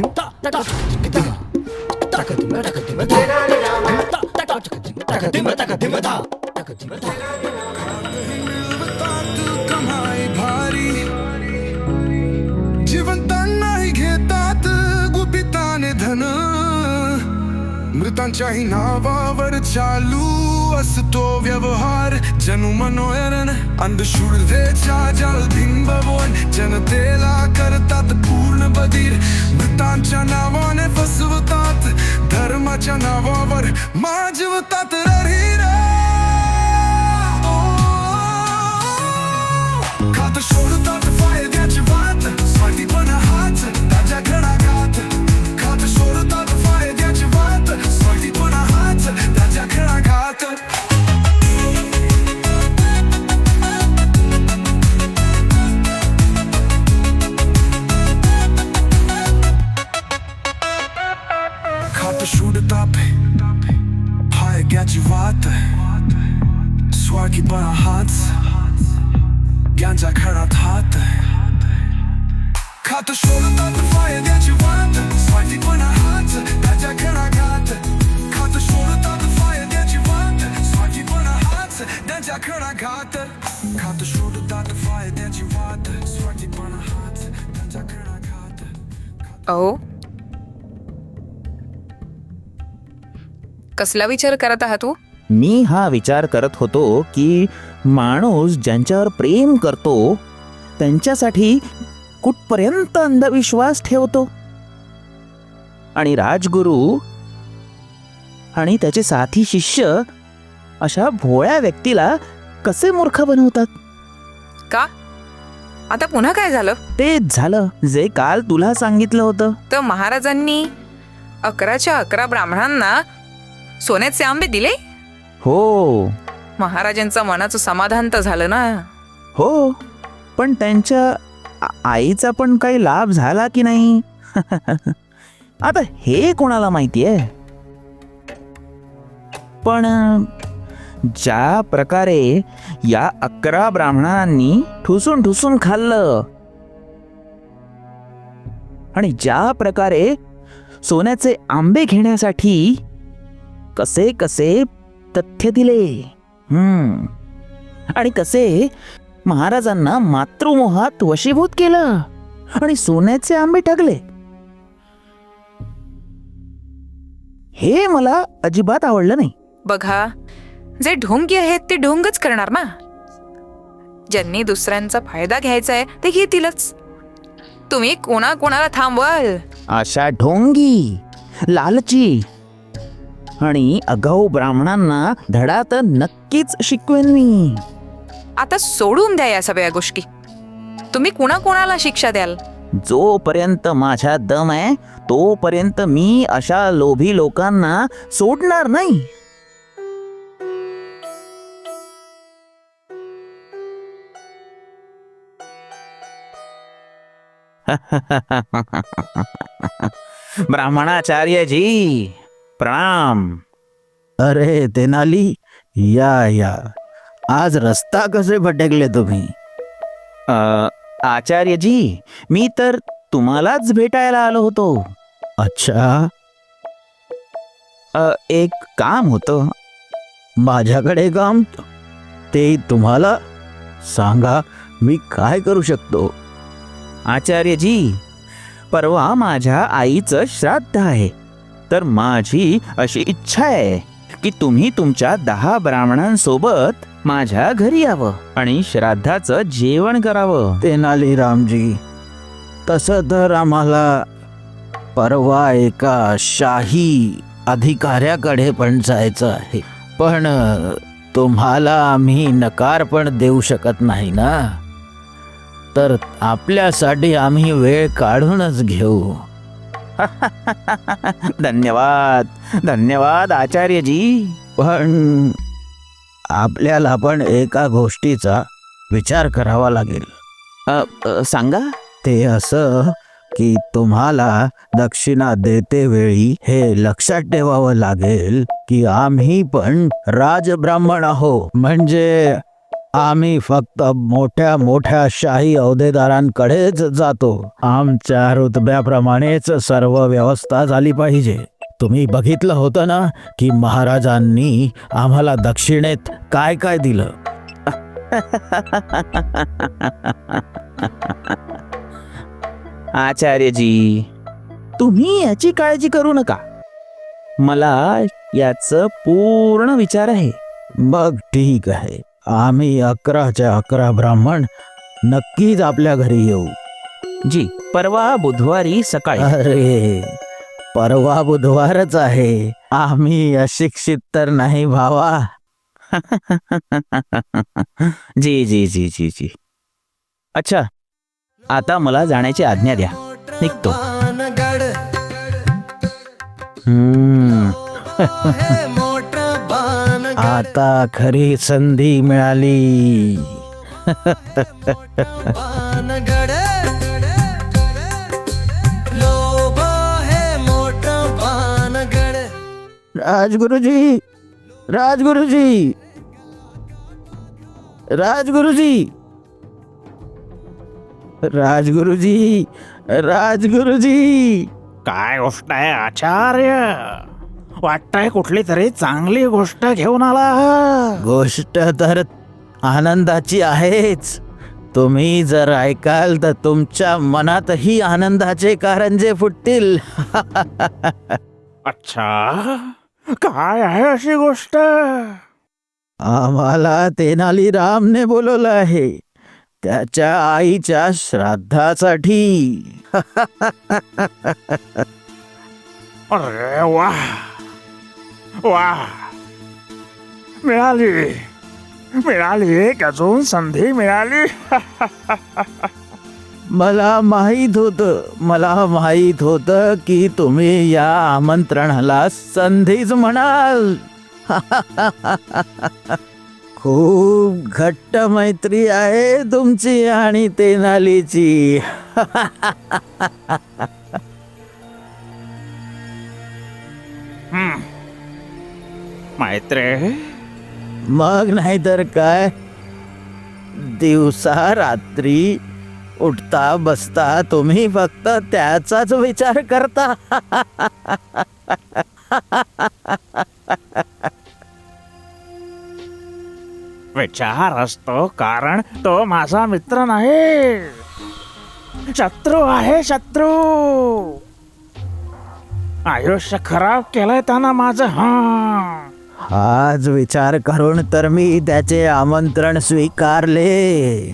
తక मृतांच्याही नावावर चालू असतो व्यवहार जनु मनोयरण अंधश्रद्धेच्या जलबिंबवून जनतेला करतात पूर्ण बधीर मृतांच्या नावाने फसवतात धर्माच्या नावावर माजवतात रहिरा खात सोडतात अहो. कसला विचार करत आहात तू मी हा विचार करत होतो की माणूस ज्यांच्यावर प्रेम करतो त्यांच्यासाठी कुठपर्यंत अंधविश्वास ठेवतो? आणि राजगुरू आणि त्याचे साथी शिष्य अशा भोळ्या व्यक्तीला कसे मूर्ख बनवतात? का? आता पुन्हा काय झालं? तेच झालं. जे काल तुला सांगितलं होतं. तर महाराजांनी अकराच्या अकरा ब्राह्मणांना सोन्याचे आंबे दिले? हो. महाराजांचं मनाचं समाधान तर झालं ना. हो. पण त्यांच्या आ- आईचा पण काही लाभ झाला की नाही? आता हे कोणाला माहिती आहे पण अं, ज्या प्रकारे या अकरा ब्राह्मणांनी ठुसून ठुसून खाल्लं. आणि ज्या प्रकारे सोन्याचे आंबे घेण्यासाठी कसे कसे तथ्य दिले. हम्म. आणि कसे महाराजांना मातृमोहात वशीभूत केलं आणि सोन्याचे आंबे टाकले. हे मला अजिबात आवडलं नाही. बघा जे ढोंगी आहेत ते ढोंगच करणार ना ज्यांनी दुसऱ्यांचा फायदा घ्यायचा आहे ते घेतीलच. तुम्ही कोणा कोणाला थांबवाल? अशा ढोंगी लालची. आणि अगाऊ ब्राह्मणांना धडा तर नक्कीच शिकवेन मी. आता सोडून द्या या सगळ्या गोष्टी. तुम्ही कुणा कोणाला शिक्षा द्याल? जोपर्यंत माझ्या दम आहे तोपर्यंत मी अशा लोभी लोकांना सोडणार नाही. ब्राह्मणाचार्य जी प्रणाम. अरे तेनाली या या. आज रस्ता कसे भटकले तुम्ही? अ, आचार्य जी मी तर तुम्हालाच भेटायला आलो होतो. अच्छा. अ, एक काम होतं. माझ्याकडे काम ते तुम्हाला सांगा मी काय करू शकतो? आचार्यजी परवा माझ्या आईचं श्राद्ध आहे. तर माझी अशी इच्छा आहे की तुम्ही तुमच्या दहा ब्राह्मणांसोबत माझ्या घरी यावं आणि श्राद्धाचं जेवण करावं. तेनाली रामजी तसं तर आम्हाला परवा एका शाही अधिकाऱ्याकडे पण जायचं आहे. पण तुम्हाला आम्ही नकार पण देऊ शकत नाही ना? तर आपल्यासाठी आम्ही वेळ काढूनच घेऊ. धन्यवाद. धन्यवाद आचार्य जी पण आपल्याला पण एका गोष्टीचा विचार करावा लागेल. अ, अ, सांगा? ते असं की तुम्हाला दक्षिणा देते वेळी हे लक्षात ठेवावं लागेल की आम्ही पण राजब्राह्मण आहो. म्हणजे आम्ही फक्त मोठ्या मोठ्या शाही अहदेदारांकडेच जातो. आमच्या रुतब्याप्रमाणेच सर्व व्यवस्था झाली पाहिजे. तुम्ही बघितलं होतं ना की महाराजांनी आम्हाला दक्षिणेत काय काय दिलं? आचार्यजी तुम्ही याची काळजी करू नका. मला याच पूर्ण विचार आहे. मग ठीक आहे. आम्ही अकराच्या अकरा ब्राह्मण नक्कीच आपल्या घरी येऊ जी परवा बुधवारी सकाळी अरे परवा बुधवारच आहे आम्ही अशिक्षित तर नाही भावा जी जी जी जी जी अच्छा आता मला जाण्याची आज्ञा द्या निघतो हम्म. आता खरी संधी मिळाली. राजगुरुजी राजगुरुजी राजगुरुजी राजगुरुजी राजगुरुजी. काय गोष्ट आहे आचार्य? वाटतंय कुठली तरी चांगली गोष्ट घेऊन आला. गोष्ट तर आनंदाची आहेच. तुम्ही जर ऐकाल तर तुमच्या मनातही आनंदाचे कारंजे फुटतील. अच्छा काय आहे अशी गोष्ट? आम्हाला तेनाली रामने बोलवलं आहे. त्याच्या आईच्या श्राद्धासाठी. अरे वा वा मिळाली. मिळाली एक अजून संधी मिळाली. मला माहीत होतं मला माहीत होतं की तुम्ही या आमंत्रणाला संधीच म्हणाल. खूप घट्ट मैत्री आहे तुमची आणि तेनालीची मैत्रे। मग नाहीतर काय? दिवसा रात्री उठता बसता तुम्ही फक्त त्याचाच विचार करता. विचार असतो कारण तो माझा मित्र नाही. शत्रू आहे शत्रू. आयुष्य खराब केलंय त्यानं माझं. हा. हाच विचार करून तर मी त्याचे आमंत्रण स्वीकारले.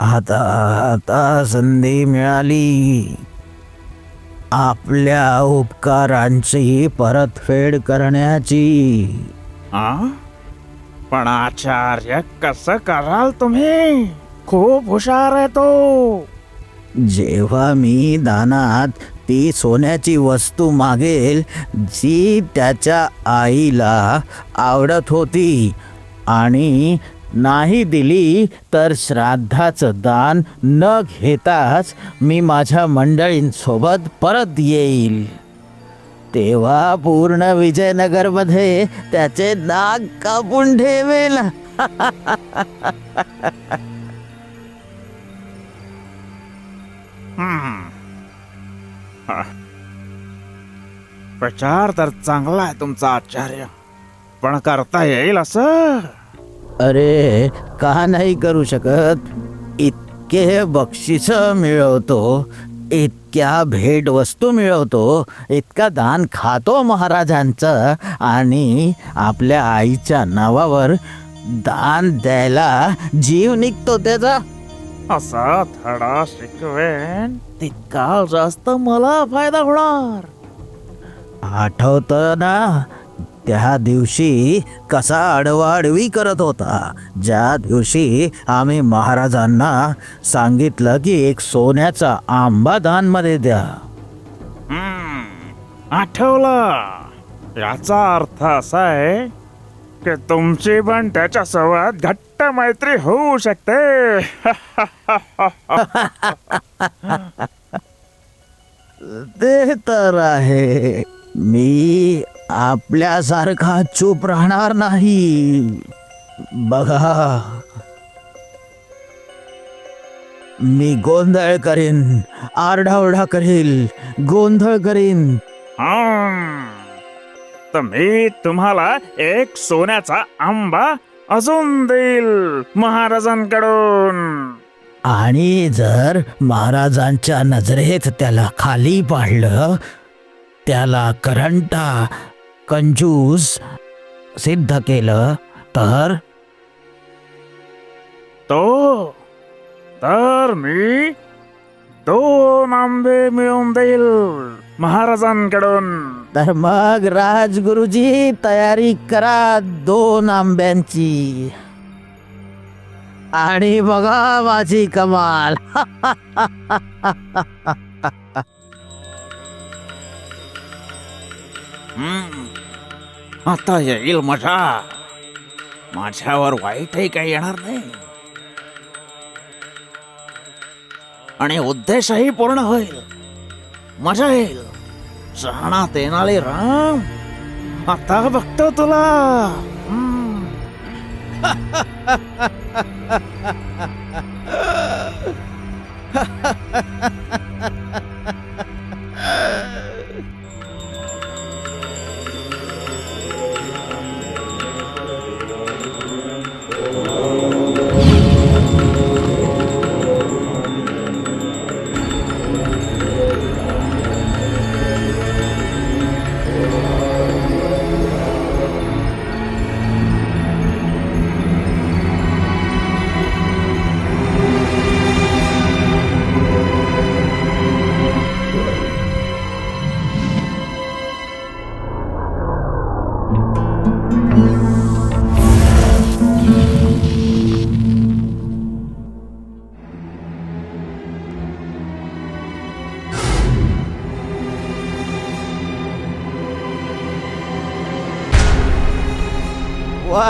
आता आता संधी मिळाली. आपल्या उपकारांची परतफेड करण्याची. आ? पण आचार्य कसं कराल तुम्ही? खूप हुशार आहे तो. जेव्हा मी दानात ती सोन्याची वस्तू मागेल जी त्याच्या आईला आवडत होती. आणि नाही दिली तर श्राद्धाचं दान न घेताच मी माझ्या मंडळींसोबत परत येईल. तेव्हा पूर्ण विजयनगरमध्ये त्याचे नाक कापून ठेवेल. हम्म. प्रचार तर चांगला आहे तुमचा आचार्य. पण करता येईल असं? अरे का नाही करू शकत? इतके बक्षिस मिळवतो इतक्या भेटवस्तू मिळवतो इतका दान खातो महाराजांचं आणि आपल्या आईच्या नावावर दान द्यायला जीव निघतो त्याचा. असा धडा शिकवेन. तितका जास्त मला फायदा होणार. आठवत ना त्या दिवशी कसा अडवाडवी करत होता. ज्या दिवशी आम्ही महाराजांना सांगितलं की एक सोन्याचा आंबा दानमध्ये द्या. आठवलं. याचा अर्थ असा आहे की तुमची पण त्याच्या सोबत घट्ट मैत्री होऊ शकते. ते तर आहे. मी आपल्यासारखा चूप राहणार नाही. बघा. मी गोंधळ करीन आरडाओरडा करील गोंधळ करीन. तर मी तुम्हाला एक सोन्याचा आंबा अजून देईल महाराजांकडून. आणि जर महाराजांच्या नजरेत त्याला खाली पाडलं त्याला करंटा कंजूस सिद्ध केलं तर? तो? तर मी दोन आंबे मिळवून देईल महाराजांकडून. तर मग राजगुरुजी तयारी करा दोन आंब्यांची. आणि बघा माझी कमाल. हम्म. आता येईल मजा. माझ्यावर वाईटही काही येणार नाही. आणि उद्देशही पूर्ण होईल. मजा येईल. शहाणा तेनाली राम आता बघतो तुला हम्म.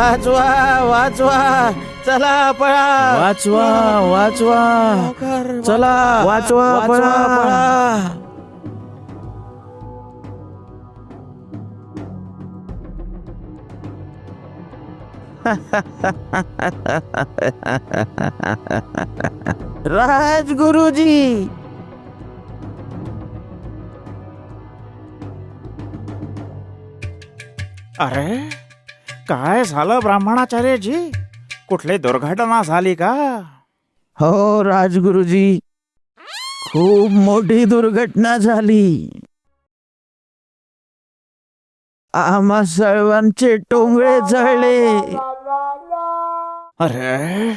वाचवा वाचवा चला पळा. वाचवा वाचवा चला वाचवा पळा. राजगुरुजी. अरे? काय झालं ब्राह्मणाचार्यजी? कुठली दुर्घटना झाली का? हो राजगुरुजी. खूप मोठी दुर्घटना झाली. आम्हा सर्वांचे टोंगळे जळले. अरे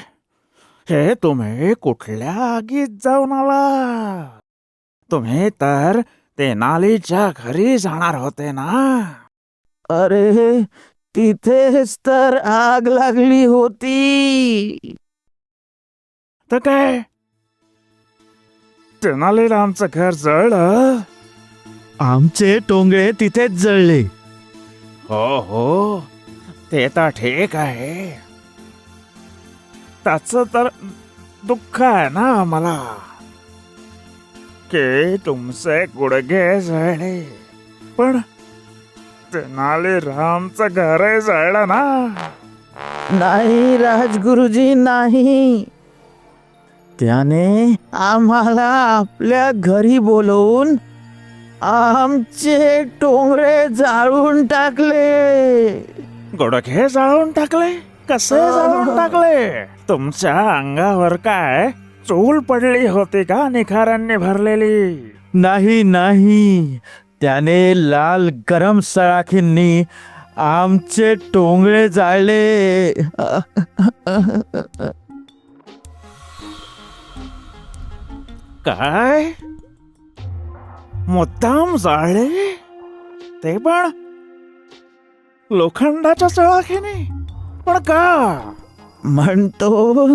हे तुम्ही कुठल्या आगीत जाऊन आला? तुम्ही तर तेनालीच्या घरी जाणार होते ना? अरे तिथेच तर आग लागली होती. तर काय? तेनालीला आमचं घर जळलं? आमचे टोंगळे तिथेच जळले. हो हो. ते तर ठीक आहे. त्याच तर दुःख आहे ना मला की तुमचे गुडघे जळले. पण तेनाली रामचं घर जळलं ना. नाही राजगुरुजी नाही. त्याने आम्हाला आपल्या घरी बोलवून आमचे टोंगळे जाळून टाकले. गुडघे जाळून टाकले? कसे जाळून टाकले? तुमच्या अंगावर काय चूल पडली होती का निखारांनी भरलेली? नाही नाही. त्याने लाल गरम सळाखींनी आमचे टोंगळे जाळले. काय? मुद्दाम जाळले? ते पण लोखंडाच्या सळाखीने. पण का? म्हणतो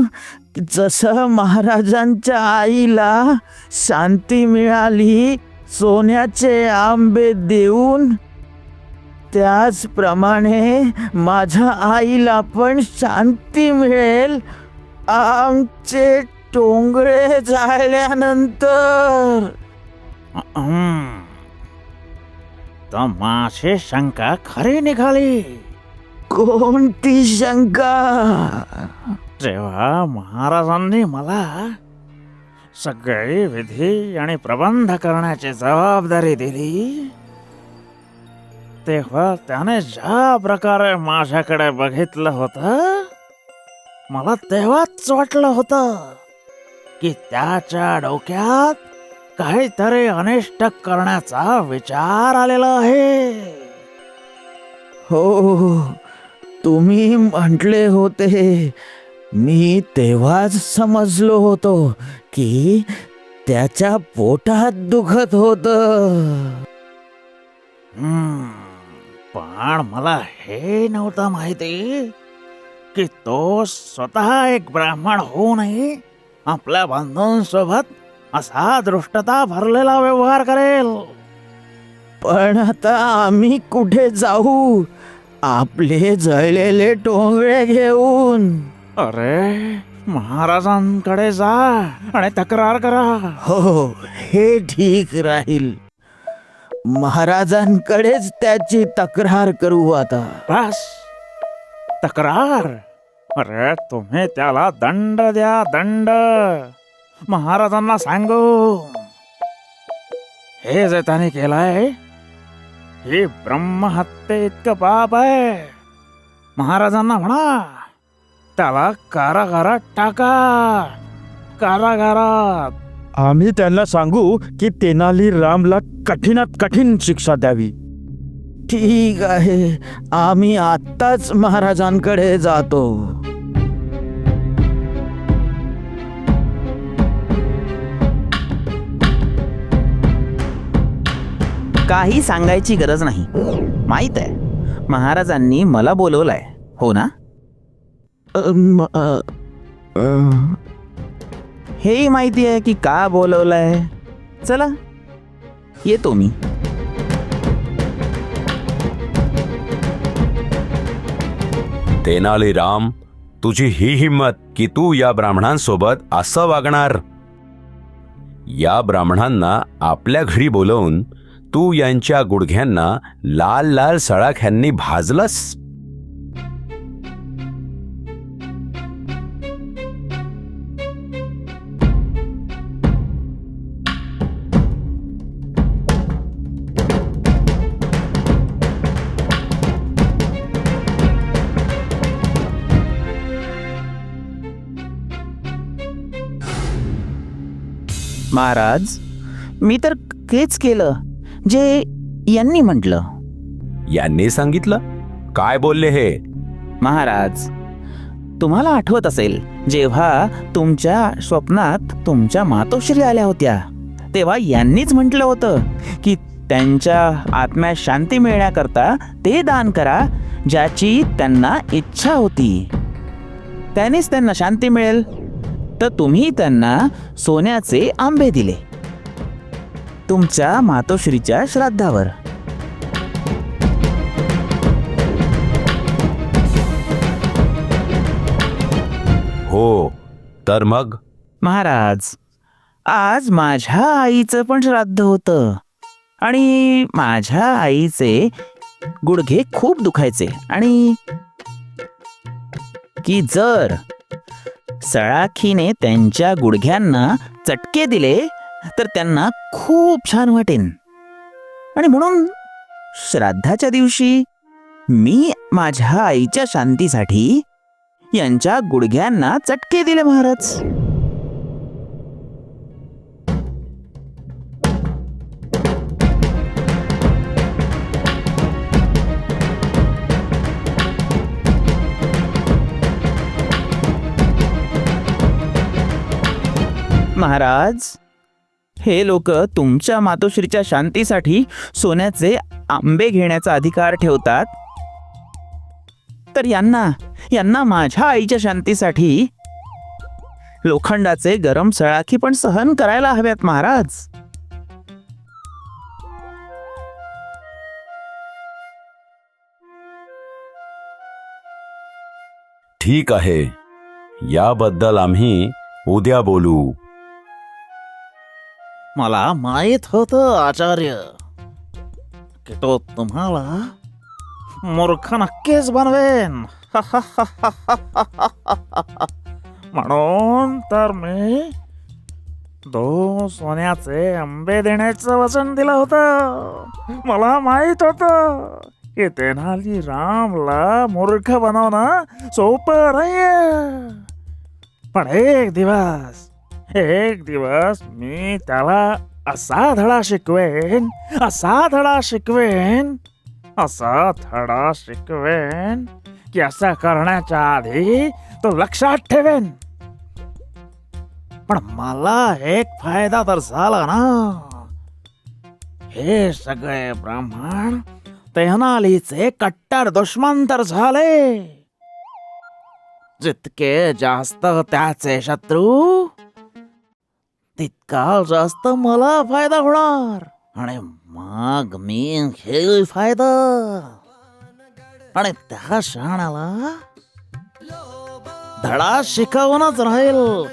जसं महाराजांच्या आईला शांती मिळाली सोन्याचे आंबे देऊन त्याचप्रमाणे माझ्या आईला पण शांती मिळेल. आमचे टोंगळे जाळल्यानंतर हम्म. तर माझी शंका खरी निघाली. कोणती शंका? जेव्हा महाराजांनी मला सगळी विधी आणि प्रबंध करण्याची जबाबदारी दिली. तेव्हा त्याने ज्या प्रकारे माझ्याकडे बघितलं होतं मला तेव्हाच वाटलं होतं की त्याच्या डोक्यात काहीतरी अनिष्ट करण्याचा विचार आलेला आहे. हो तुम्ही म्हटले होते मी तेव्हाच समजलो होतो की त्याच्या पोटात दुखत होत. पण मला हे नव्हतं माहिती की तो स्वतः एक ब्राह्मण होऊनही आपल्या बंधूंसोबत असा दृष्टता भरलेला व्यवहार करेल. पण आता आम्ही कुठे जाऊ? आपले जळलेले टोंगळे घेऊन. अरे महाराजांकडे जा आणि तक्रार करा. हो हे ठीक राहील. महाराजांकडेच त्याची तक्रार करू आता. बस. तक्रार. अरे तुम्ही त्याला दंड द्या दंड. महाराजांना सांगू. हे जे त्याने केलंय हे ब्रह्महत्ये इतकं पाप आहे. महाराजांना म्हणा. त्याला कारागारात टाका. कारागारात. आम्ही त्यांना सांगू की तेनाली रामला कठीणात कठीण शिक्षा द्यावी. ठीक आहे. आम्ही आत्ताच महाराजांकडे जातो. काही सांगायची गरज नाही. माहीत आहे. महाराजांनी मला बोलवलंय. हो ना? हेही माहिती आहे की का बोलवलंय? चला. येतो मी. तेनालीराम तुझी ही हिंमत की तू या ब्राह्मणांसोबत असं वागणार. या ब्राह्मणांना आपल्या घरी बोलवून तू यांच्या गुडघ्यांना लाल लाल सळाख्यांनी भाजलंस. महाराज मी तर हेच केलं जे यांनी म्हटलं. यांनी सांगितलं? काय बोलले हे? महाराज तुम्हाला आठवत असेल जेव्हा तुमच्या स्वप्नात तुमच्या मातोश्री आल्या होत्या तेव्हा यांनीच म्हटलं होतं की त्यांच्या आत्म्यास शांती मिळण्याकरता ते दान करा ज्याची त्यांना इच्छा होती. त्यानेच त्यांना शांती मिळेल. तर तुम्ही त्यांना सोन्याचे आंबे दिले. तुमच्या मातोश्रीच्या श्राद्धावर. हो तर मग? महाराज आज माझ्या आईचं पण श्राद्ध होतं. आणि माझ्या आईचे गुडघे खूप दुखायचे आणि की जर सळाखीने त्यांच्या गुडघ्यांना चटके दिले तर त्यांना खूप छान वाटेन आणि म्हणून श्राद्धाच्या दिवशी मी माझ्या आईच्या शांतीसाठी यांच्या गुडघ्यांना चटके दिले महाराज. महाराज. हे लोक तुमच्या मातोश्रीच्या शांतीसाठी सोन्याचे आंबे घेण्याचा अधिकार ठेवतात? तर यांना यांना माझ्या आईच्या शांतीसाठी लोखंडाचे गरम सळाखी पण सहन करायला हव्यात महाराज. ठीक आहे. याबद्दल आम्ही उद्या बोलू. मला माहीत होतं आचार्य. की तो तुम्हाला मूर्ख नक्कीच बनवेन. म्हणून तर मी दो सोन्याचे आंबे देण्याचं वचन दिलं होतं. मला माहीत होतं की तेनाली रामला मूर्ख बनवणं सोपं नाहीये. पण एक दिवस एक दिवस मी त्याला असा धडा शिकवेन असा धडा शिकवेन असा धडा शिकवेन की असं करण्याच्या आधी तो लक्षात ठेवेन. पण मला एक फायदा तर झाला ना. हे सगळे ब्राह्मण तेनालीचे कट्टर दुश्मन तर झाले. जितके जास्त त्याचे शत्रू तितका जास्त मला फायदा होणार. आणि मग मी घेईल फायदा. आणि त्या क्षणाला धडा शिकवूनच राहील.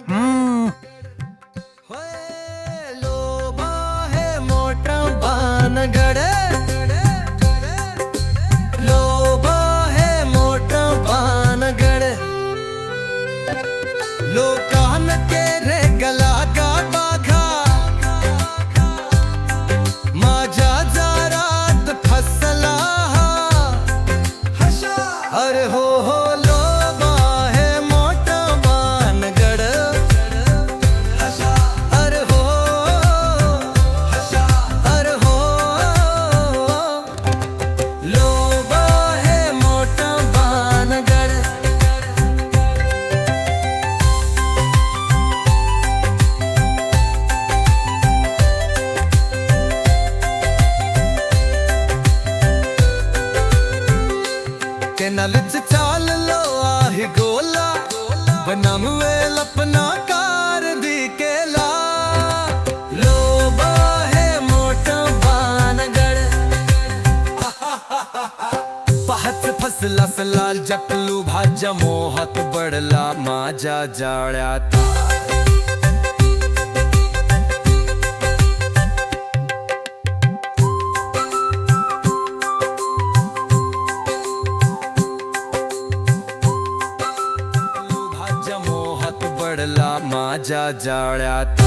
माझ्या जाळ्यात. भाज्या मोहात पडला माझ्या जाळ्यात.